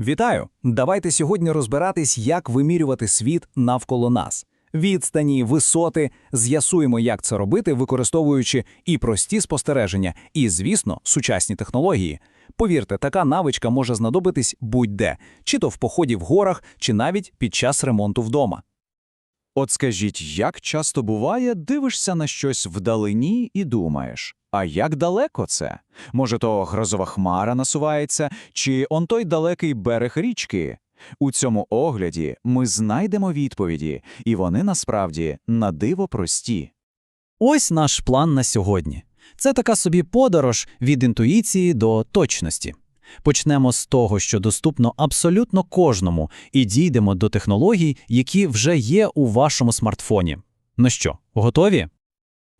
Вітаю! Давайте сьогодні розбиратись, як вимірювати світ навколо нас. Відстані, висоти, з'ясуємо, як це робити, використовуючи і прості спостереження, і, звісно, сучасні технології. Повірте, така навичка може знадобитись будь-де, чи то в поході в горах, чи навіть під час ремонту вдома. От скажіть, як часто буває, дивишся на щось вдалині і думаєш, а як далеко це? Може, то грозова хмара насувається, чи он той далекий берег річки? У цьому огляді ми знайдемо відповіді, і вони насправді на диво прості. Ось наш план на сьогодні. Це така собі подорож від інтуїції до точності. Почнемо з того, що доступно абсолютно кожному, і дійдемо до технологій, які вже є у вашому смартфоні. Ну що, готові?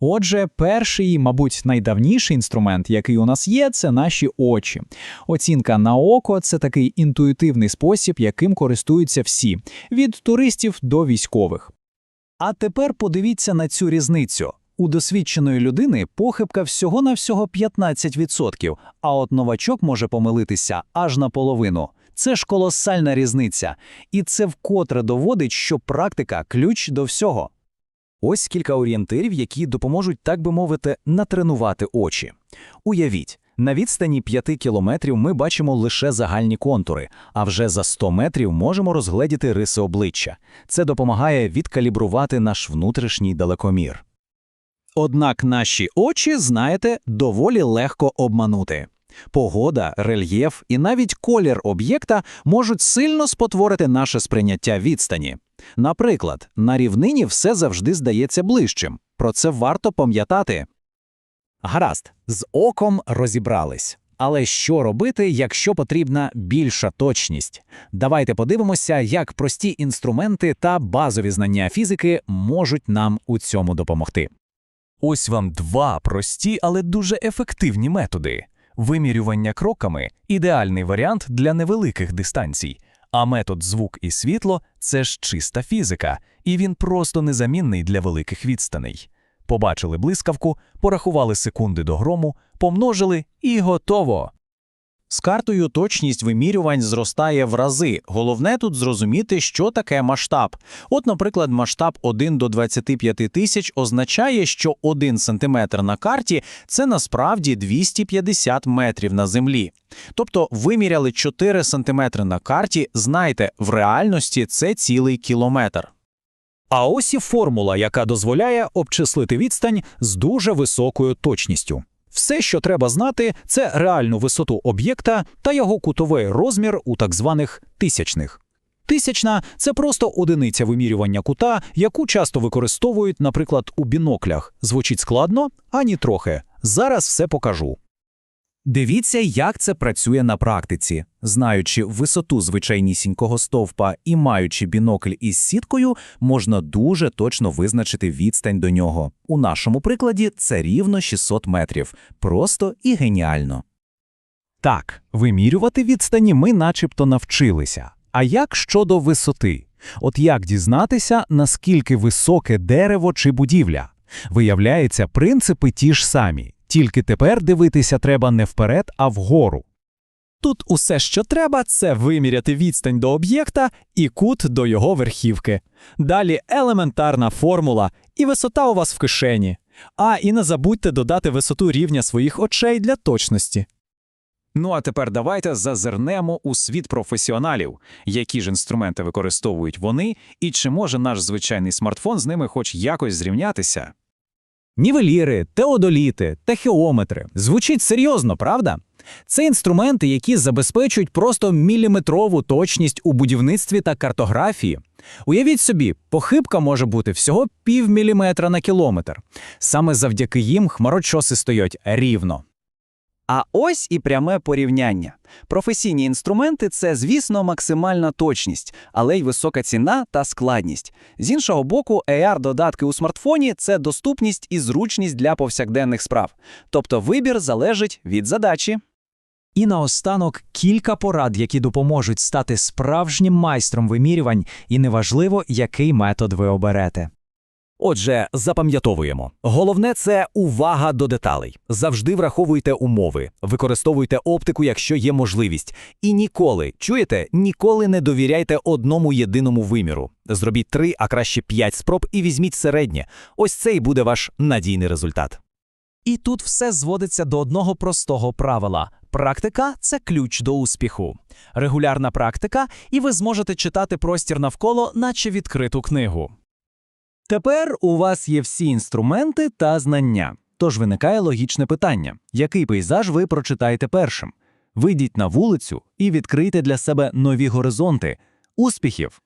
Отже, перший, мабуть, найдавніший інструмент, який у нас є, це наші очі. Оцінка на око це такий інтуїтивний спосіб, яким користуються всі від туристів до військових. А тепер подивіться на цю різницю. У досвідченої людини похибка всього-навсього 15%, а от новачок може помилитися аж наполовину. Це ж колосальна різниця. І це вкотре доводить, що практика – ключ до всього. Ось кілька орієнтирів, які допоможуть, так би мовити, натренувати очі. Уявіть, на відстані 5 кілометрів ми бачимо лише загальні контури, а вже за 100 метрів можемо розгледіти риси обличчя. Це допомагає відкалібрувати наш внутрішній далекомір. Однак наші очі, знаєте, доволі легко обманути. Погода, рельєф і навіть колір об'єкта можуть сильно спотворити наше сприйняття відстані. Наприклад, на рівнині все завжди здається ближчим. Про це варто пам'ятати. Гаразд, з оком розібрались. Але що робити, якщо потрібна більша точність? Давайте подивимося, як прості інструменти та базові знання фізики можуть нам у цьому допомогти. Ось вам два прості, але дуже ефективні методи. Вимірювання кроками ідеальний варіант для невеликих дистанцій. А метод звук і світло це ж чиста фізика, і він просто незамінний для великих відстаней. Побачили блискавку, порахували секунди до грому, помножили і готово. З картою точність вимірювань зростає в рази. Головне тут зрозуміти, що таке масштаб. От, наприклад, масштаб 1 до 25 тисяч означає, що 1 сантиметр на карті – це насправді 250 метрів на землі. Тобто виміряли 4 сантиметри на карті, знайте, в реальності це цілий кілометр. А ось і формула, яка дозволяє обчислити відстань з дуже високою точністю. Все, що треба знати, це реальну висоту об'єкта та його кутовий розмір у так званих тисячних. Тисячна це просто одиниця вимірювання кута, яку часто використовують, наприклад, у біноклях. Звучить складно, ані трохи. Зараз все покажу. Дивіться, як це працює на практиці. Знаючи висоту звичайнісінького стовпа і маючи бінокль із сіткою, можна дуже точно визначити відстань до нього. У нашому прикладі це рівно 600 метрів. Просто і геніально. Так, вимірювати відстані ми начебто навчилися. А як щодо висоти? От як дізнатися, наскільки високе дерево чи будівля? Виявляється, принципи ті ж самі. Тільки тепер дивитися треба не вперед, а вгору. Тут усе, що треба, це виміряти відстань до об'єкта і кут до його верхівки. Далі елементарна формула, і висота у вас в кишені. А і не забудьте додати висоту рівня своїх очей для точності. Ну а тепер давайте зазирнемо у світ професіоналів, які ж інструменти використовують вони, і чи може наш звичайний смартфон з ними хоч якось зрівнятися. Нівеліри, теодоліти, тахеометри. Звучить серйозно, правда? Це інструменти, які забезпечують просто міліметрову точність у будівництві та картографії. Уявіть собі, похибка може бути всього пів міліметра на кілометр. Саме завдяки їм хмарочоси стоять рівно. А ось і пряме порівняння. Професійні інструменти це, звісно, максимальна точність, але й висока ціна та складність. З іншого боку, AR-додатки у смартфоні це доступність і зручність для повсякденних справ. Тобто вибір залежить від задачі. І наостанок кілька порад, які допоможуть стати справжнім майстром вимірювань, і неважливо, який метод ви оберете. Отже, запам'ятовуємо. Головне це увага до деталей. Завжди враховуйте умови, використовуйте оптику, якщо є можливість. І ніколи, чуєте, ніколи не довіряйте одному єдиному виміру. Зробіть три, а краще п'ять спроб і візьміть середнє. Ось це і буде ваш надійний результат. І тут все зводиться до одного простого правила: практика це ключ до успіху. Регулярна практика, і ви зможете читати простір навколо, наче відкриту книгу. Тепер у вас є всі інструменти та знання. Тож виникає логічне питання: який пейзаж ви прочитаєте першим? Вийдіть на вулицю і відкрийте для себе нові горизонти. Успіхів!